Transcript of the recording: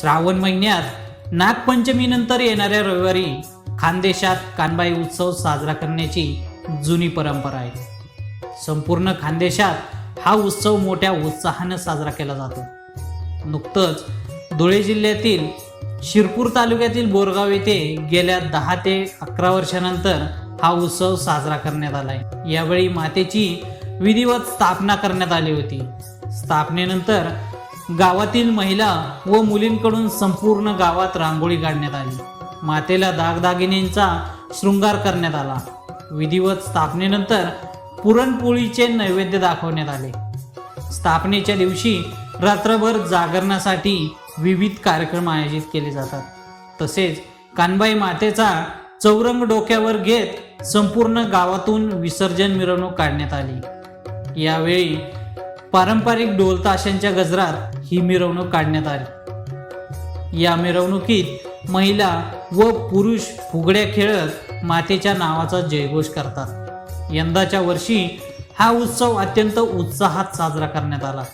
श्रावण महिन्यात नागपंचमीनंतर येणाऱ्या रविवारी खानदेशात कानबाई उत्सव साजरा करण्याची जुनी परंपरा आहे. संपूर्ण खानदेशात हा उत्सव मोठ्या उत्साहानं साजरा केला जातो. नुकतंच धुळे जिल्ह्यातील शिरपूर तालुक्यातील बोरगाव येथे गेल्या दहा ते अकरा वर्षानंतर हा उत्सव साजरा करण्यात आला आहे यावेळी मातेची विधिवत स्थापना करण्यात आली होती. स्थापनेनंतर गावातील महिला व मुलींकडून संपूर्ण गावात रांगोळी काढण्यात आली. मातेला दागदागिन्यांचा शृंगार करण्यात आला. विधिवत स्थापनेनंतर पुरणपोळीचे नैवेद्य दाखवण्यात आले. स्थापनेच्या दिवशी रात्रभर जागरणासाठी विविध कार्यक्रम आयोजित केले जातात. तसेच कानबाई मातेचा चौरंग डोक्यावर घेत संपूर्ण गावातून विसर्जन मिरवणूक काढण्यात आली. यावेळी पारंपरिक ढोलताशांच्या गजरात ही मिरवणूक काढण्यात आली. या मिरवणुकीत महिला व पुरुष फुगड्या खेळत मातेच्या नावाचा जयघोष करतात. यंदाच्या वर्षी हा उत्सव अत्यंत उत्साहात साजरा करण्यात आला.